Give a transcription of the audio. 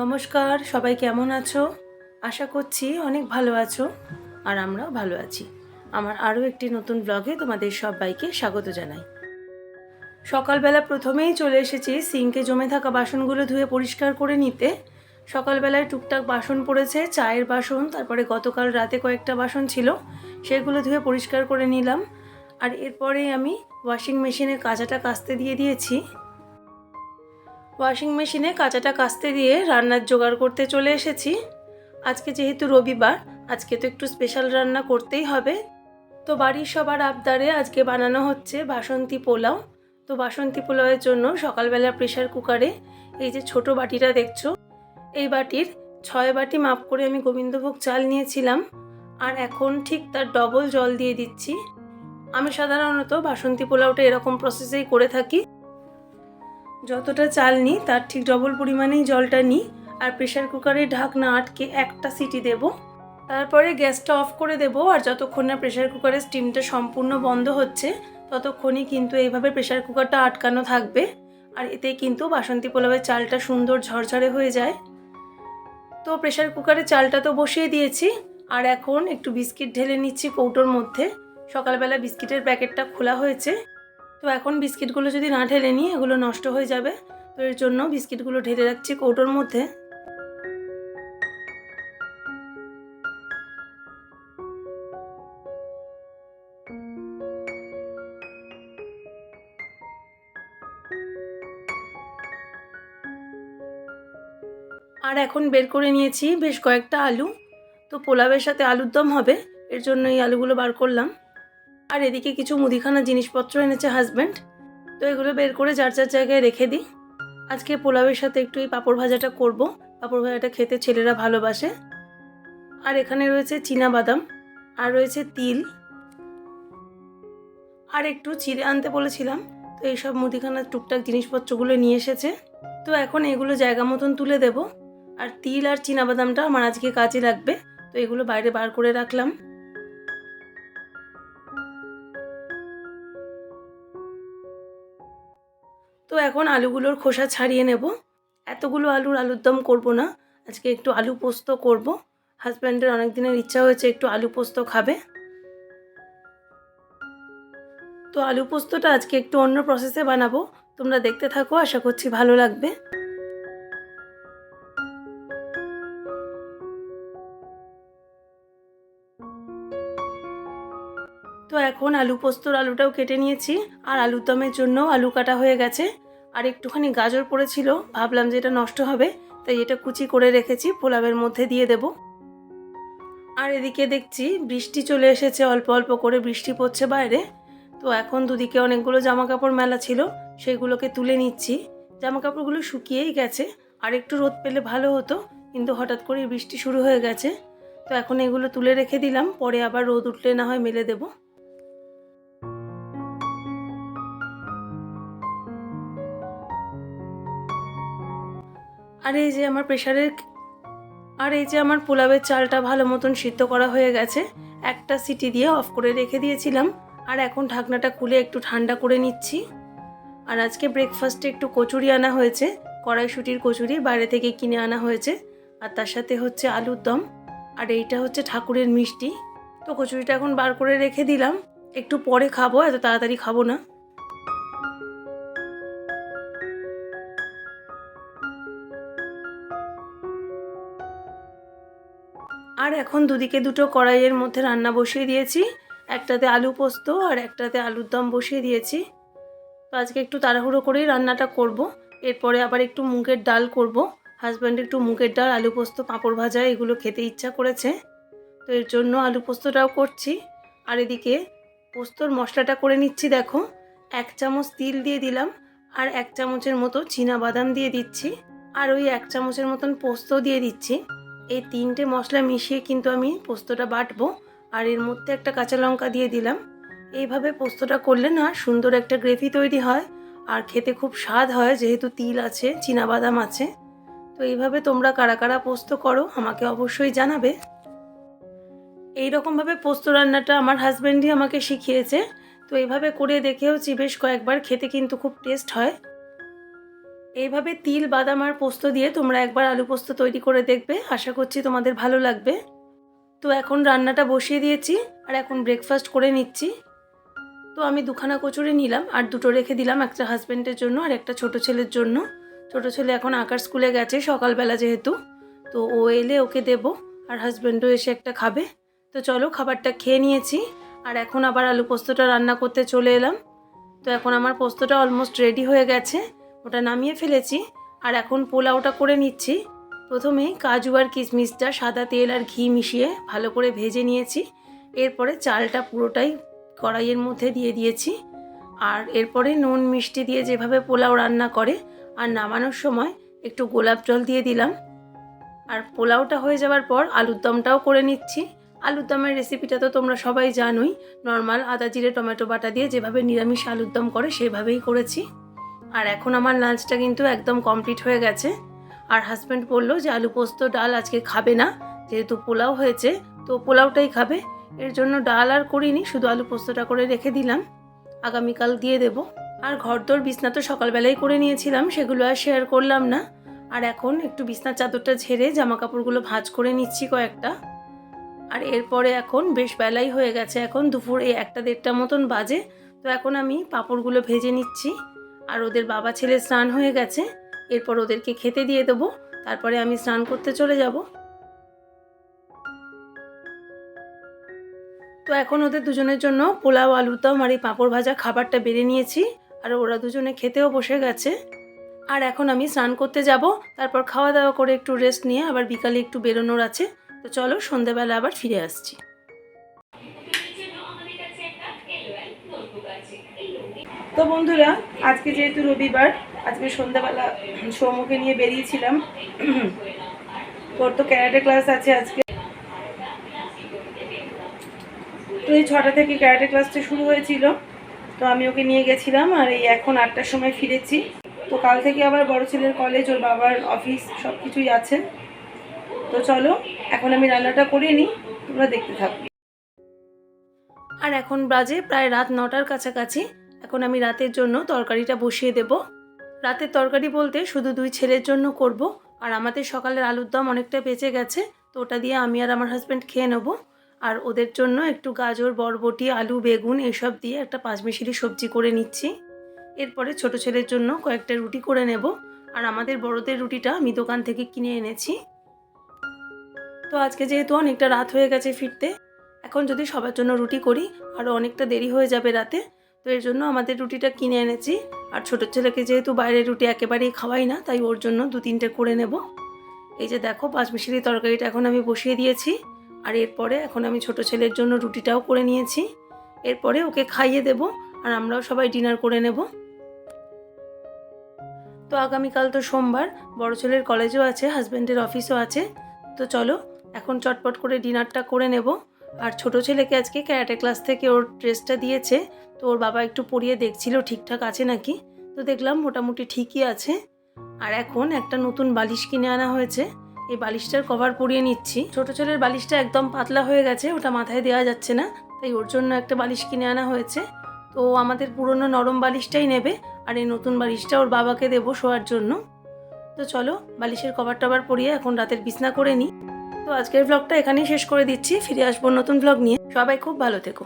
নমস্কার, সবাই কেমন আছো? আশা করছি অনেক ভালো আছো আর আমরাও ভালো আছি। আমার আরও একটি নতুন ব্লগে তোমাদের সবাইকে স্বাগত জানাই। সকালবেলা প্রথমেই চলে এসেছি সিঙ্কে জমে থাকা বাসনগুলো ধুয়ে পরিষ্কার করে নিতে। সকালবেলায় টুকটাক বাসন পড়েছে, চায়ের বাসন, তারপরে গতকাল রাতে কয়েকটা বাসন ছিল, সেগুলো ধুয়ে পরিষ্কার করে নিলাম। আর এরপরেই আমি ওয়াশিং মেশিনে কাঁচাটা কাচতে দিয়ে দিয়েছি। ওয়াশিং মেশিনে কাঁচাটা কাচতে দিয়ে রান্নার জোগাড় করতে চলে এসেছি। আজকে যেহেতু রবিবার, আজকে তো একটু স্পেশাল রান্না করতেই হবে। তো বাড়ির সবার আবদারে আজকে বানানো হচ্ছে বাসন্তী পোলাও। তো বাসন্তী পোলাওয়ের জন্য সকালবেলা প্রেশার কুকারে এই যে ছোট বাটিটা দেখছ, এই বাটির ছয় বাটি মাপ করে আমি গোবিন্দভোগ চাল নিয়েছিলাম। আর এখন ঠিক তার ডবল জল দিয়ে দিচ্ছি। আমি সাধারণত বাসন্তী পোলাওটা এরকম প্রসেসেই করে থাকি। যতটা চাল নিই, তার ঠিক ডবল পরিমাণেই জলটা নিই আর প্রেশার কুকারে ঢাকনা আটকে একটা সিটি দেব। তারপরে গ্যাসটা অফ করে দেব আর যতক্ষণ না প্রেশার কুকারের স্টিমটা সম্পূর্ণ বন্ধ হচ্ছে, ততক্ষণই কিন্তু এইভাবে প্রেশার কুকারটা আটকানো থাকবে আর এতে কিন্তু বাসন্তী পোলাওয়ের চালটা সুন্দর ঝরঝরে হয়ে যায়। তো প্রেশার কুকারে চালটা তো বসিয়ে দিয়েছি, আর এখন একটু বিস্কিট ঢেলে নিচ্ছি কৌটোর মধ্যে। সকালবেলা বিস্কিটের প্যাকেটটা খোলা হয়েছে তো এখন বিস্কিটগুলো যদি না ঢেলে নিই, এগুলো নষ্ট হয়ে যাবে। তো এর জন্য বিস্কিটগুলো ঢেলে রাখছি কৌটোর মধ্যে। আর এখন বের করে নিয়েছি বেশ কয়েকটা আলু। তো পোলাওয়ের সাথে আলুর দম হবে, এর জন্য এই আলুগুলো বার করলাম। আর এদিকে কিছু মুদিখানা জিনিসপত্র এনেছে হাজব্যান্ড তো এগুলো বের করে যার যার জায়গায় রেখে দিই। আজকে পোলাওয়ের সাথে একটু এই পাঁপড় ভাজাটা করব। পাঁপড় ভাজাটা খেতে ছেলেরা ভালোবাসে। আর এখানে রয়েছে চীনা বাদাম, আর রয়েছে তিল, আর একটু চিড়ে আনতে বলেছিলাম। তো এইসব মুদিখানার টুকটাক জিনিসপত্রগুলো নিয়ে এসেছে। তো এখন এগুলো জায়গা মতন তুলে দেব। আর তিল আর চীনা বাদামটা আমার আজকে কাজে লাগবে। তো এগুলো বাইরে বার করে রাখলাম। তো এখন আলুগুলোর খোসা ছাড়িয়ে নেব। এতগুলো আলুর আলুর দম করব না। আজকে একটু আলু পোস্ত করব। হাজব্যান্ডের অনেক দিনের ইচ্ছা হয়েছে একটু আলু পোস্ত খাবে। তো আলু পোস্তটা আজকে একটু অন্য প্রসেসে বানাবো। তোমরা দেখতে থাকো, আশা করছি ভালো লাগবে। এখন আলু পোস্তর আলুটাও কেটে নিয়েছি। আর আলুর দমের জন্য আলু কাটা হয়ে গেছে। আর একটুখানি গাজর পড়েছিল। ভাবলাম যে এটা নষ্ট হবে। তাই এটা কুচি করে রেখেছি। পোলাবের মধ্যে দিয়ে দেব। আর এদিকে দেখছি বৃষ্টি চলে এসেছে। অল্প অল্প করে বৃষ্টি পড়ছে বাইরে। তো এখন দুদিকে অনেকগুলো জামা কাপড় মেলা ছিল। সেগুলোকে তুলে নিচ্ছি। জামা কাপড়গুলো শুকিয়েই গেছে। আর একটু রোদ পেলে ভালো হতো। কিন্তু হঠাৎ করে বৃষ্টি শুরু হয়ে গেছে। তো এখন এগুলো তুলে রেখে দিলাম। পরে আবার রোদ উঠলে না হয় মেলে দেবো। আর এই যে আমার প্রেশারের আর এই যে আমার পোলাওয়ের চালটা ভালো মতন সিদ্ধ করা হয়ে গেছে, একটা সিটি দিয়ে অফ করে রেখে দিয়েছিলাম। আর এখন ঢাকনাটা খুলে একটু ঠান্ডা করে নিচ্ছি। আর আজকে ব্রেকফাস্টে একটু কচুরি আনা হয়েছে, কড়াইশুটির কচুরি বাইরে থেকে কিনে আনা হয়েছে। আর তার সাথে হচ্ছে আলুর দম। আর এইটা হচ্ছে ঠাকুরের মিষ্টি। তো কচুরিটা এখন বার করে রেখে দিলাম। একটু পরে খাব, এত তাড়াতাড়ি খাব না। এখন দুদিকে দুটো কড়াইয়ের মধ্যে রান্না বসিয়ে দিয়েছি। একটাতে আলু পোস্ত আর একটাতে আলুর দম বসিয়ে দিয়েছি। তো আজকে একটু তাড়াহুড়ো করেই রান্নাটা করব। এরপরে আবার একটু মুগের ডাল করব। হাজব্যান্ড একটু মুগের ডাল, আলু পোস্ত, পাঁপড় ভাজা, এগুলো খেতে ইচ্ছা করেছে। তো এর জন্য আলু পোস্তটাও করছি। আর এদিকে পোস্তর মশলাটা করে নিচ্ছি, দেখো। এক চামচ তিল দিয়ে দিলাম আর এক চামচের মতো চীনা বাদাম দিয়ে দিচ্ছি। আর ওই এক চামচের মতন পোস্ত দিয়ে দিচ্ছি। এই তিনটে মশলা মিশিয়ে কিন্তু আমি পোস্তটা বাটবো, আর এর মধ্যে একটা কাঁচা লঙ্কা দিয়ে দিলাম। এইভাবে পোস্তটা করলে না সুন্দর একটা গ্রেভি তৈরি হয়, আর খেতে খুব স্বাদ হয় যেহেতু তিল আছে বাদাম আছে। তো এইভাবে তোমরা কারা কারা পোস্ত করো আমাকে অবশ্যই জানাবে। এই রকমভাবে পোস্ত রান্নাটা আমার হাজব্যান্ডই আমাকে শিখিয়েছে। তো এইভাবে করে দেখেওছি, বেশ কয়েকবার খেতে কিন্তু খুব টেস্ট হয়। এইভাবে তিল, বাদাম আর পোস্ত দিয়ে তোমরা একবার আলু পোস্ত তৈরি করে দেখবে। আশা করছি তোমাদের ভালো লাগবে। তো এখন রান্নাটা বসিয়ে দিয়েছি আর এখন ব্রেকফাস্ট করে নিচ্ছি। তো আমি দুখানা কচুরি নিলাম আর দুটো রেখে দিলাম একটা হাজব্যান্ডের জন্য আর একটা ছোট ছেলের জন্য। ছোট ছেলে এখন আঁকার স্কুলে গেছে সকালবেলা যেহেতু। তো ও এলে ওকে দেবো আর হাজব্যান্ডও এসে একটা খাবে। তো চলো খাবারটা খেয়ে নিয়েছি আর এখন আবার আলু পোস্তটা রান্না করতে চলে এলাম। তো এখন আমার পোস্তটা অলমোস্ট রেডি হয়ে গেছে। ওটা নামিয়ে ফেলেছি আর এখন পোলাওটা করে নিচ্ছি। প্রথমে কাজু আর কিশমিশটা সাদা তেল আর ঘি মিশিয়ে ভালো করে ভেজে নিয়েছি। এরপরে চালটা পুরোটাই কড়াইয়ের মধ্যে দিয়ে দিয়েছি। আর এরপরে নুন মিষ্টি দিয়ে যেভাবে পোলাও রান্না করে আর নামানোর সময় একটু গোলাপ জল দিয়ে দিলাম। আর পোলাওটা হয়ে যাওয়ার পর আলুর দমটাও করে নিচ্ছি। আলুর দমের রেসিপিটা তো তোমরা সবাই জানোই। নর্মাল আদা জিরে, টমেটো বাটা দিয়ে যেভাবে নিরামিষ আলুর দম করে সেভাবেই করেছি। আর এখন আমার লাঞ্চটা কিন্তু একদম কমপ্লিট হয়ে গেছে। আর হাজব্যান্ড বলল যে আলু পোস্ত, ডাল আজকে খাবে না, যেহেতু পোলাও হয়েছে, তো পোলাওটাই খাবে। এর জন্য ডাল আর করিনি, শুধু আলু পোস্তটা করে রেখে দিলাম। আগামীকাল দিয়ে দেব। আর ঘরদোর বিছনা তো সকালবেলাই করে নিয়েছিলাম, সেগুলো আর শেয়ার করলাম না। আর এখন একটু বিছনার চাদরটা ঝেড়ে জামা কাপড়গুলো ভাঁজ করে নিচ্ছি কয়েকটা। আর এরপরে এখন বেশ বেলাই হয়ে গেছে, এখন দুপুর এই একটা দেড়টা মতন বাজে। তো এখন আমি পাঁপড়গুলো ভেজে নিচ্ছি। আর ওদের বাবা ছেলে স্নান হয়ে গেছে। এরপর ওদেরকে খেতে দিয়ে দেবো। তারপরে আমি স্নান করতে চলে যাব। তো এখন ওদের দুজনের জন্য পোলাও আলুর দম আর এই পাঁপড় ভাজা খাবারটা বেড়ে নিয়েছি। আর ওরা দুজনে খেতেও বসে গেছে। আর এখন আমি স্নান করতে যাব। তারপর খাওয়া দাওয়া করে একটু রেস্ট নিয়ে আবার বিকালে একটু বেরোনোর আছে। তো চলো সন্ধেবেলা আবার ফিরে আসছি। তো বন্ধুরা, আজকে যেহেতু রবিবার, আজকে সন্ধ্যাবেলা সৌমকে নিয়ে বেরিয়েছিলাম। তোর তো ক্যারাটে ক্লাস আছে আজকে। তো এই ছটা থেকে ক্যারাটে ক্লাসটা শুরু হয়েছিল। তো আমি ওকে নিয়ে গেছিলাম আর এই এখন আটটার সময় ফিরেছি। তো কাল থেকে আবার বড় ছেলের কলেজ ওর বাবার অফিস সব কিছুই আছে। তো চলো, এখন আমি রান্নাটা করে নিই, তোমরা দেখতে থাকো। আর এখন বাজে প্রায় রাত নটার কাছাকাছি। এখন আমি রাতের জন্য তরকারিটা বসিয়ে দেব। রাতের তরকারি বলতে শুধু দুই ছেলের জন্য করব। আর আমাদের সকালের আলুর দম অনেকটা বেঁচে গেছে, তো ওটা দিয়ে আমি আর আমার হাজব্যান্ড খেয়ে নেব। আর ওদের জন্য একটু গাজর, বরবটি, আলু, বেগুন এসব দিয়ে একটা পাঁচমিশালি সবজি করে নিচ্ছি। এরপরে ছোট ছেলের জন্য কয়েকটা রুটি করে নেব। আর আমাদের বড়দের রুটিটা আমি দোকান থেকে কিনে এনেছি। তো আজকে যেহেতু অনেকটা রাত হয়ে গেছে ফিরতে, এখন যদি সবার জন্য রুটি করি আরও অনেকটা দেরি হয়ে যাবে রাতে তো এর জন্য আমাদের রুটিটা কিনে এনেছি। আর ছোটো ছেলেকে যেহেতু বাইরের রুটি একেবারেই খাওয়াই না, তাই ওর জন্য দু তিনটে করে নেব। এই যে দেখো, পাঁচমিশালি তরকারিটা এখন আমি বসিয়ে দিয়েছি। আর এরপরে এখন আমি ছোট ছেলের জন্য রুটিটাও করে নিয়েছি। এরপরে ওকে খাইয়ে দেব আর আমরাও সবাই ডিনার করে নেব। তো আগামীকাল তো সোমবার, বড় ছেলের কলেজও আছে হাজব্যান্ডের অফিসও আছে। তো চলো, এখন চটপট করে ডিনারটা করে নেব। আর ছোট ছেলেকে আজকে ক্যারাটে ক্লাস থেকে ওর ড্রেসটা দিয়েছে। তো ওর বাবা একটু পরিয়ে দেখছিল, ঠিকঠাক আছে নাকি? তো দেখলাম মোটামুটি ঠিকই আছে। আর এখন একটা নতুন বালিশ কিনে আনা হয়েছে। এই বালিশটার কভার পরিয়ে নিচ্ছি। ছোট ছেলের বালিশটা একদম পাতলা হয়ে গেছে, ওটা মাথায় দেওয়া যাচ্ছে না, তাই ওর জন্য একটা বালিশ কিনে আনা হয়েছে। তো আমাদের পুরনো নরম বালিশটাই নেবে, আর এই নতুন বালিশটা ওর বাবাকে দেবো শোয়ার জন্য। তো চলো, বালিশের কভার টভার পরিয়ে এখন রাতের বিছনা করে নিই। তো আজকের ব্লগটা এখানেই শেষ করে দিচ্ছি। ফিরে আসব নতুন ব্লগ নিয়ে। সবাই খুব ভালো থেকো।